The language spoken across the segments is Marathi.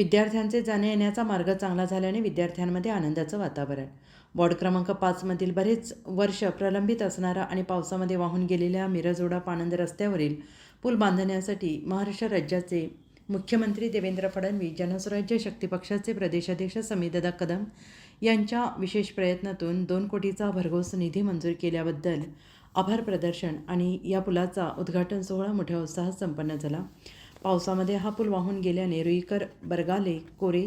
विद्यार्थ्यांचे जाण्या येण्याचा मार्ग चांगला झाल्याने विद्यार्थ्यांमध्ये आनंदाचं वातावरण. वॉर्ड क्रमांक पाचमधील बरेच वर्ष प्रलंबित असणारा आणि पावसामध्ये वाहून गेलेल्या मिरजोडा पाणंद रस्त्यावरील पूल बांधण्यासाठी महाराष्ट्र राज्याचे मुख्यमंत्री देवेंद्र फडणवीस जनस्वराज्य शक्ती पक्षाचे प्रदेशाध्यक्ष समीरदादा कदम यांच्या विशेष प्रयत्नातून दोन कोटीचा भरघोस निधी मंजूर केल्याबद्दल आभार प्रदर्शन आणि या पुलाचा उद्घाटन सोहळा मोठ्या उत्साहात संपन्न झाला. पावसामध्ये हा पूल वाहून गेल्याने रुईकर बरगाले कोरे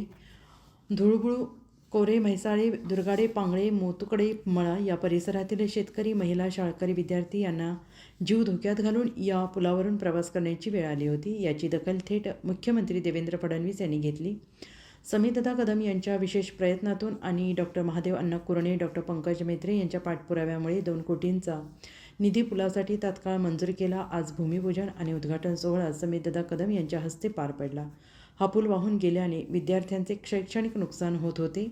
धुळबुळू कोरे म्हैसाळे दुर्गाडे पांगळे मोतुकडे मळा या परिसरातील शेतकरी महिला शाळकरी विद्यार्थी यांना जीव धोक्यात घालून या पुलावरून प्रवास करण्याची वेळ आली होती. याची दखल थेट मुख्यमंत्री देवेंद्र फडणवीस यांनी घेतली. समितदा कदम यांच्या विशेष प्रयत्नातून आणि डॉक्टर महादेव अण्णा कुरणे डॉक्टर पंकज मेत्रे यांच्या पाठपुराव्यामुळे दोन कोटींचा निधी पुलासाठी तात्काळ मंजूर केला. आज भूमिपूजन आणि उद्घाटन सोहळा समीतदा कदम यांच्या हस्ते पार पडला. हा पूल वाहून गेल्याने विद्यार्थ्यांचे शैक्षणिक नुकसान होत होते.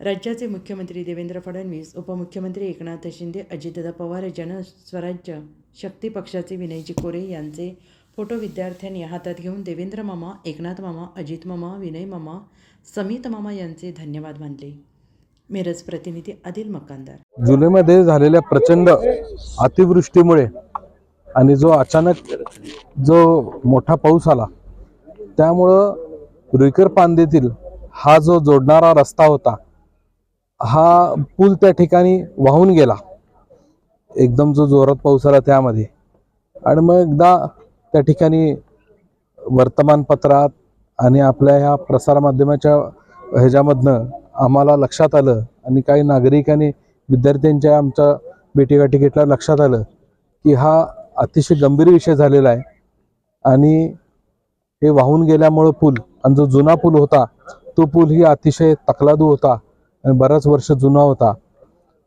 राज्याचे मुख्यमंत्री देवेंद्र फडणवीस उपमुख्यमंत्री एकनाथ शिंदे अजितदादा पवार जनस्वराज्य शक्ती पक्षाचे विनयजी कोरे यांचे फोटो विद्यार्थ्यांनी हातात घेऊन देवेंद्र मामा एकनाथ मामा अजित मामा विनय मामा समित मामा यांचे धन्यवाद मानले. मिरज प्रतिनिधी आदिल मकानदार. जुलैमध्ये झालेल्या प्रचंड अतिवृष्टीमुळे आणि जो अचानक जो मोठा पाऊस आला त्यामुळं रुईकर पांदेतील हा जो जोडणारा रस्ता होता हा पूल त्या ठिकाणी वाहून गेला. एकदम जो जोरात पाऊस आला त्यामध्ये. आणि मग एकदा त्या ठिकाणी वर्तमानपत्रात आणि आपल्या ह्या प्रसारमाध्यमाच्या ह्याच्यामधनं आम्हाला लक्षात आलं आणि काही नागरिकांनी विद्यार्थ्यांच्या आमच्या भेटीगाठी घेतल्या लक्षात आलं की हा अतिशय गंभीर विषय झालेला आहे. आणि हे वाहून गेल्यामुळं पूल आणि जो जुना पूल होता तो पूल ही अतिशय तकलादू होता आणि बराच वर्ष जुना होता.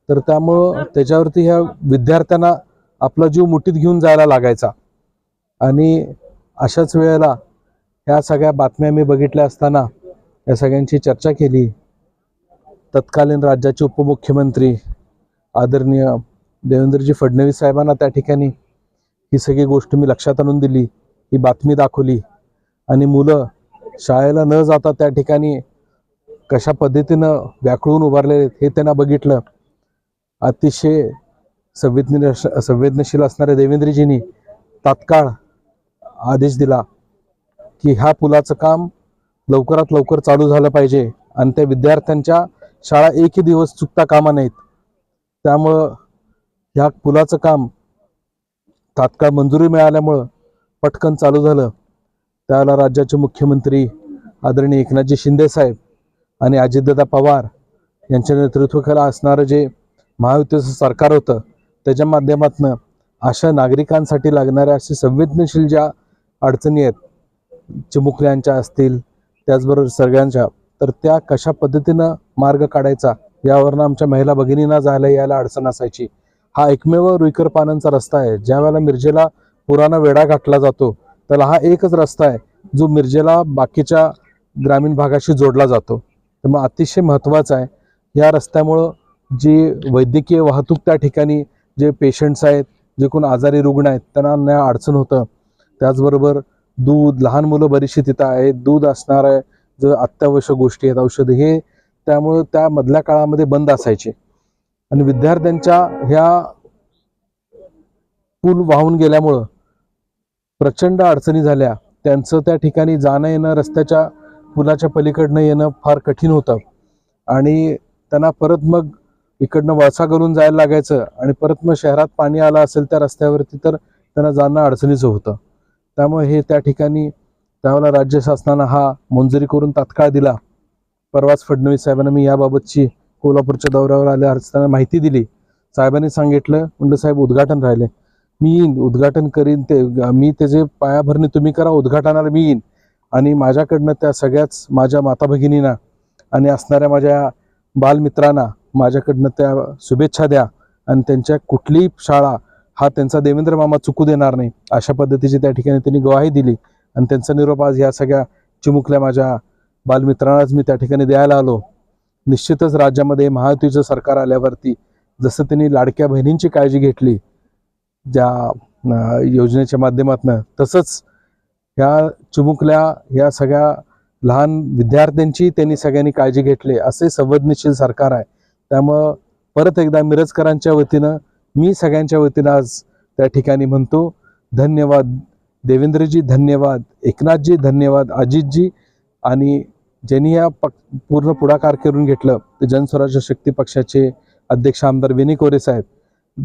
तर त्यामुळं त्याच्यावरती ह्या विद्यार्थ्यांना आपला जीव मुठीत घेऊन जायला लागायचा. आणि अशाच वेळेला ह्या सगळ्या बातम्या मी बघितल्या असताना या सगळ्यांची चर्चा केली. तत्कालीन राज्याचे उपमुख्यमंत्री आदरणीय देवेंद्रजी फडणवीस साहेबांना त्या ठिकाणी ही सगळी गोष्ट मी लक्षात आणून दिली ही बातमी दाखवली. आणि मुलं शाळेला न जाता त्या ठिकाणी कशा पद्धतीनं व्याकळून उभारले हे त्यांना बघितलं. अतिशय संवेदन संवेदनशील असणाऱ्या देवेंद्रजींनी तात्काळ आदेश दिला की ह्या पुलाचं काम लवकरात लवकर चालू झालं पाहिजे आणि त्या विद्यार्थ्यांच्या शाळा एकही दिवस चुकता कामा नाहीत त्यामुळं ह्या पुलाचं काम तात्काळ मंजुरी मिळाल्यामुळं पटकन चालू झालं. त्याला राज्याचे मुख्यमंत्री आदरणीय एकनाथजी शिंदेसाहेब आणि अजितदादा पवार यांच्या नेतृत्वाखाली असणारं जे महायुतीचं सरकार होतं त्याच्या माध्यमातून अशा नागरिकांसाठी लागणाऱ्या असे संवेदनशील ज्या अडचणी आहेत चिमुकल्यांच्या असतील त्याचबरोबर सगळ्यांच्या तर त्या कशा पद्धतीनं मार्ग काढायचा यावरनं आमच्या महिला भगिनींना जायला यायला अडचण असायची. हा एकमेव रुईकर पानांचा रस्ता आहे. ज्या वेळेला मिरजेला पुराणा वेढा गाठला जातो त्याला हा एकच रस्ता आहे जो मिरजेला बाकीच्या ग्रामीण भागाशी जोडला जातो. त्यामुळे अतिशय महत्त्वाचा आहे. या रस्त्यामुळं जी वैद्यकीय वाहतूक त्या ठिकाणी जे पेशंट्स आहेत जे कोण आजारी रुग्ण आहेत त्यांना न्या अडचण होतं. त्याचबरोबर दूध लहान मुलं बरीचशी तिथं आहेत. दूध असणार आहे जर अत्यावश्यक गोष्टी आहेत औषधं हे त्यामुळे त्या मधल्या काळामध्ये बंद असायचे. आणि विद्यार्थ्यांच्या ह्या पूल वाहून गेल्यामुळं प्रचंड अडचणी झाल्या. त्यांचं त्या ठिकाणी जाणं येणं रस्त्याच्या पुलाच्या पलीकडनं येणं फार कठीण होतं. आणि त्यांना परत मग इकडनं वळसा करून जायला लागायचं आणि परत मग शहरात पाणी आलं असेल त्या रस्त्यावरती तर त्यांना जाणं अडचणीचं होतं. त्यामुळे हे त्या ठिकाणी त्यावेळेला राज्य शासनानं हा मंजुरी करून तात्काळ दिला. परवाच फडणवीस साहेबांना मी याबाबतची कोल्हापूरच्या दौऱ्यावर आल्या असताना माहिती दिली. साहेबांनी सांगितलं म्हणलं साहेब उद्घाटन राहिले. मी येईन उद्घाटन करीन ते मी त्याचे पायाभरणी तुम्ही करा उद्घाटनाला मी येईन. आणि माझ्याकडनं त्या सगळ्याच माझ्या माता भगिनींना आणि असणाऱ्या माझ्या बालमित्रांना माझ्याकडनं त्या शुभेच्छा द्या आणि त्यांच्या कुठलीही शाळा हा त्यांचा देवेंद्र मामा चुकू देणार नाही. अशा पद्धतीची त्या ठिकाणी त्यांनी ग्वाही दिली. आणि त्यांचा निरोप आज ह्या सगळ्या चिमुकल्या माझ्या बालमित्रांनाच मी त्या ठिकाणी द्यायला आलो. निश्चितच राज्यामध्ये महायुतीचं सरकार आल्यावरती जसं त्यांनी लाडक्या बहिणींची काळजी घेतली ज्या योजनेच्या माध्यमातून तसंच ह्या चिमुकल्या ह्या सगळ्या लहान विद्यार्थ्यांची त्यांनी सगळ्यांनी काळजी घेतली. असे संवेदनशील सरकार आहे. त्यामुळं परत एकदा मिरजकरांच्या वतीनं मी सगळ्यांच्या वतीनं आज त्या ठिकाणी म्हणतो धन्यवाद. देवेंद्रजी धन्यवाद एकनाथजी धन्यवाद अजितजी आणि ज्यांनी या पक पूर्ण पुढाकार करून घेतलं ते जनस्वराज्य शक्ती पक्षाचे अध्यक्ष आमदार विनय कोरे साहेब.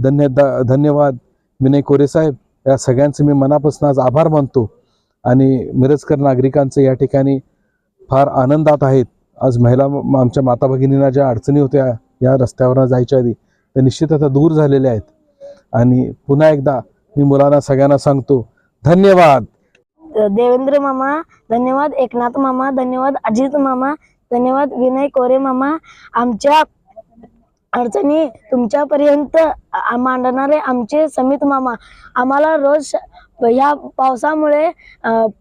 धन्य धन्यवाद विनय कोरे साहेब. या सगळ्यांचे मी मनापासून आज आभार मानतो आणि मिरजकर नागरिकांचं या ठिकाणी फार आनंदात आहेत. आज महिला म- आमच्या माता भगिनींना ज्या अडचणी होत्या या रस्त्यावर जायच्या आधी त्या निश्चित आता दूर झालेल्या आहेत. आणि पुन्हा एकदा मी मुलांना सगळ्यांना सांगतो धन्यवाद. देवेंद्र मामा धन्यवाद. एकनाथ मामा धन्यवाद. अजित मामा धन्यवाद. विनय कोरे मामा आमच्या अडचणी तुमच्यापर्यंत मांडणारे आमचे समित मामा. आम्हाला रोज या ह्या पावसामुळे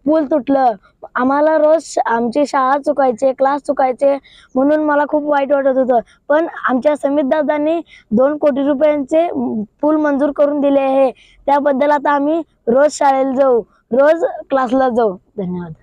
पूल तुटलं. आम्हाला रोज आमची शाळा चुकायचे क्लास चुकायचे म्हणून मला खूप वाईट वाटत होतं. पण आमच्या समित दादांनी दोन कोटी रुपयांचे पूल मंजूर करून दिले आहे. त्याबद्दल आता आम्ही रोज शाळेला जाऊ रोज क्लासला जाऊ. धन्यवाद.